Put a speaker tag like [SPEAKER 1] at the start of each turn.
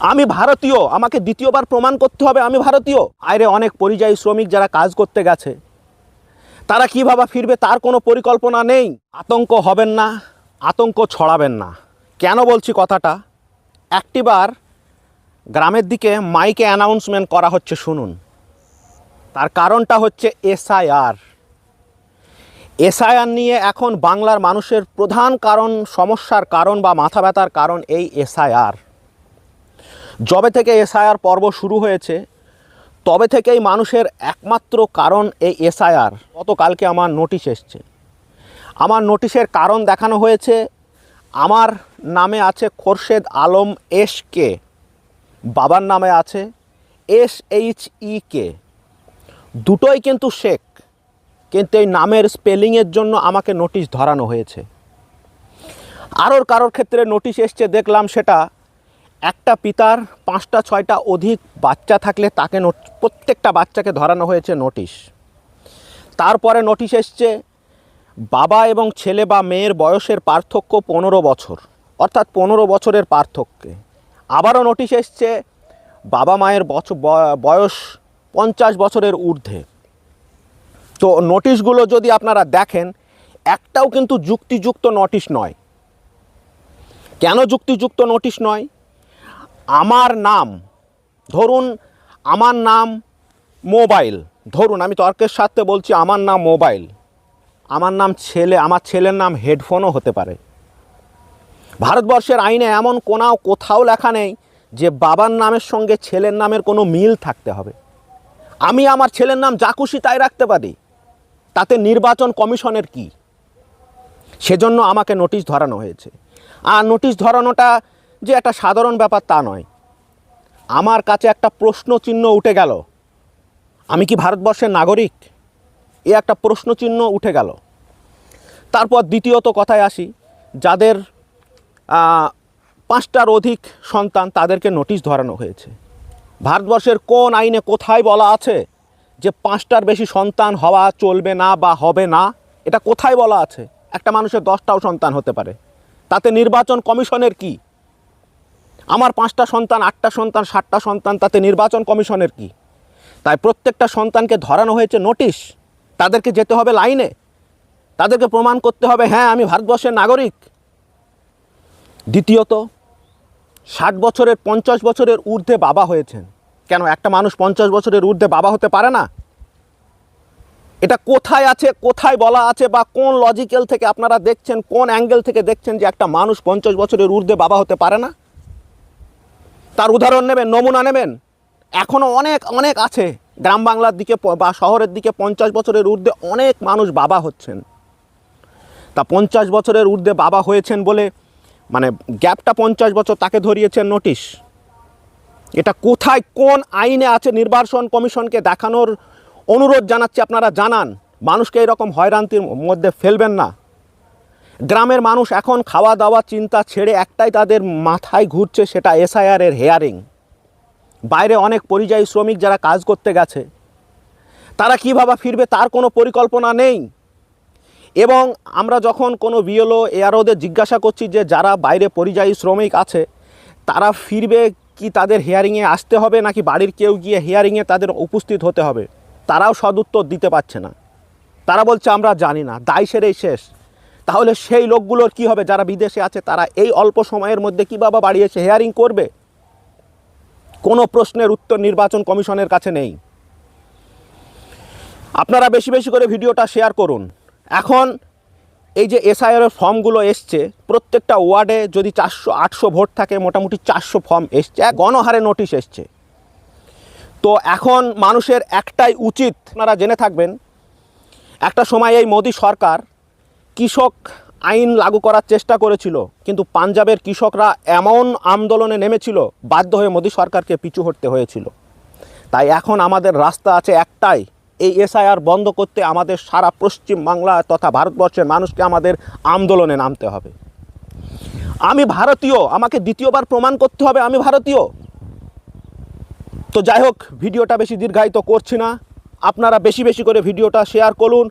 [SPEAKER 1] আমি ভারতীয়, আমাকে দ্বিতীয়বার প্রমাণ করতে হবে আমি ভারতীয়। আয়রে অনেক পরিযায়ী শ্রমিক যারা কাজ করতে গেছে, তারা কীভাবে ফিরবে তার কোনো পরিকল্পনা নেই। আতঙ্ক হবেন না, আতঙ্ক ছড়াবেন না। কেন বলছি কথাটা? একটিবার গ্রামের দিকে মাইকে অ্যানাউন্সমেন্ট করা হচ্ছে, শুনুন। তার কারণটা হচ্ছে এসআইআর। এসআইআর নিয়ে এখন বাংলার মানুষের প্রধান কারণ, সমস্যার কারণ বা মাথা ব্যথার কারণ এই এসআইআর। যবে থেকে এসআইআর পর্ব শুরু হয়েছে, তবে থেকেই মানুষের একমাত্র কারণ এই এসআইআর। গতকালকে আমার নোটিশ এসছে। আমার নোটিশের কারণ দেখানো হয়েছে, আমার নামে আছে খোরশেদ আলম এস কে। বাবার নামে আছে এস এইচ ই কে। দুটোই কিন্তু শেখ, কিন্তু এই নামের স্পেলিংয়ের জন্য আমাকে নোটিশ ধরানো হয়েছে। আরও কারোর ক্ষেত্রে নোটিশ এসছে, দেখলাম সেটা একটা পিতার পাঁচটা, ছয়টা অধিক বাচ্চা থাকলে তাকে প্রত্যেকটা বাচ্চাকে ধরানো হয়েছে নোটিশ। তারপরে নোটিশ এসছে, বাবা এবং ছেলে বা মেয়ের বয়সের পার্থক্য পনেরো বছর, অর্থাৎ পনেরো বছরের পার্থক্যে। আবারও নোটিশ এসছে, বাবা মায়ের বছর বয়স পঞ্চাশ বছরের ঊর্ধ্বে। তো নোটিশগুলো যদি আপনারা দেখেন, একটাও কিন্তু যুক্তিযুক্ত নোটিশ নয়। কেন যুক্তিযুক্ত নোটিশ নয়? আমার নাম, ধরুন আমার নাম মোবাইল, ধরুন আমি তর্কের সাথে বলছি আমার নাম মোবাইল, আমার নাম ছেলে, আমার ছেলের নাম হেডফোনও হতে পারে। ভারতবর্ষের আইনে এমন কোনাও কোথাও লেখা নেই যে বাবার নামের সঙ্গে ছেলের নামের কোনো মিল থাকতে হবে। আমি আমার ছেলের নাম যা খুশি তাই রাখতে পারি। তাতে নির্বাচন কমিশনের কি? সেজন্য আমাকে নোটিশ ধরানো হয়েছে। আর নোটিশ ধরানোটা যে একটা সাধারণ ব্যাপার তা নয়। আমার কাছে একটা প্রশ্ন চিহ্ন উঠে গেল। আমি কি ভারতবর্ষের নাগরিক? এ একটা প্রশ্ন চিহ্ন উঠে গেল। তারপর দ্বিতীয়ত কথায় আসি, যাদের পাঁচটার অধিক সন্তান তাদেরকে নোটিশ ধরানো হয়েছে। ভারতবর্ষের কোন আইনে কোথায় বলা আছে যে পাঁচটার বেশি সন্তান হওয়া চলবে না বা হবে না? এটা কোথায় বলা আছে? একটা মানুষের দশটাও সন্তান হতে পারে। তাতে নির্বাচন কমিশনের কি? আমার পাঁচটা সন্তান, আটটা সন্তান, সাতটা সন্তান, তাতে নির্বাচন কমিশনের কি? তাই প্রত্যেকটা সন্তানকে ধরানো হয়েছে নোটিশ। তাদেরকে যেতে হবে লাইনে। তাদেরকে প্রমাণ করতে হবে হ্যাঁ আমি ভারতবর্ষের নাগরিক। দ্বিতীয়ত, ষাট বছরের, পঞ্চাশ বছরের ঊর্ধ্বে বাবা হয়েছেন। কেন, একটা মানুষ পঞ্চাশ বছরের ঊর্ধ্বে বাবা হতে পারে না? এটা কোথায় আছে, কোথায় বলা আছে, বা কোন লজিক্যাল থেকে আপনারা দেখছেন, কোন অ্যাঙ্গেল থেকে দেখছেন যে একটা মানুষ পঞ্চাশ বছরের ঊর্ধ্বে বাবা হতে পারে না? তার উদাহরণ নেবেন, নমুনা নেবেন। এখনও অনেক অনেক আছে। গ্রাম বাংলার দিকে বা শহরের দিকে পঞ্চাশ বছরের ঊর্ধ্বে অনেক মানুষ বাবা হচ্ছেন। তা পঞ্চাশ বছরের ঊর্ধ্বে বাবা হয়েছেন বলে মানে গ্যাপটা পঞ্চাশ বছর তাকে ধরিয়েছেন নোটিশ। এটা কোথায়, কোন আইনে আছে নির্বাচন কমিশনকে দেখানোর অনুরোধ জানাচ্ছি আপনারা জানান। মানুষকে এরকম হয়রান্তির মধ্যে ফেলবেন না। গ্রামের মানুষ এখন খাওয়া দাওয়া চিন্তা ছেড়ে একটাই তাদের মাথায় ঘুরছে, সেটা এসআইআর এর হেয়ারিং বাইরে অনেক পরিযায়ী শ্রমিক যারা কাজ করতে গেছে, তারা কীভাবে ফিরবে তার কোনো পরিকল্পনা নেই। এবং আমরা যখন কোনো বিএলও এআরওদের জিজ্ঞাসা করছি যে যারা বাইরে পরিযায়ী শ্রমিক আছে, তারা ফিরবে কি তাদের হেয়ারিংয়ে আসতে হবে, নাকি বাড়ির কেউ গিয়ে হেয়ারিংয়ে তাদের উপস্থিত হতে হবে? তারাও সদুত্তর দিতে পারছে না। তারা বলছে, আমরা জানি না, দায় সেরেই শেষ। তাহলে সেই লোকগুলোর কি হবে? যারা বিদেশে আছে, তারা এই অল্প সময়ের মধ্যে কীভাবে বাড়ি এসে হেয়ারিং করবে? কোনো প্রশ্নের উত্তর নির্বাচন কমিশনের কাছে নেই। আপনারা বেশি বেশি করে ভিডিওটা শেয়ার করুন। এখন এই যে এসআইআর ফর্মগুলো এসছে, প্রত্যেকটা ওয়ার্ডে যদি চারশো, আটশো ভোট থাকে, মোটামুটি চারশো ফর্ম এসছে। গণহারে নোটিশ এসছে। তো এখন মানুষের একটাই উচিত, আপনারা জেনে থাকবেন, একটা সময় এই মোদী সরকার কৃষক আইন লাগু করার চেষ্টা করেছিল, কিন্তু পাঞ্জাবের কৃষকরা এমন আন্দোলনে নেমেছিল, বাধ্য হয়ে মোদী সরকারকে পিছু হটতে হয়েছিল। তাই এখন আমাদের রাস্তা আছে একটাই, এই এসআইআর বন্ধ করতে আমাদের সারা পশ্চিম বাংলা তথা ভারতবর্ষের মানুষকে আমাদের আন্দোলনে নামতে হবে। আমি ভারতীয়, আমাকে দ্বিতীয়বার প্রমাণ করতে হবে আমি ভারতীয়। তো যাই হোক, ভিডিওটা বেশি দীর্ঘায়িত করছি না। আপনারা বেশি বেশি করে ভিডিওটা শেয়ার করুন।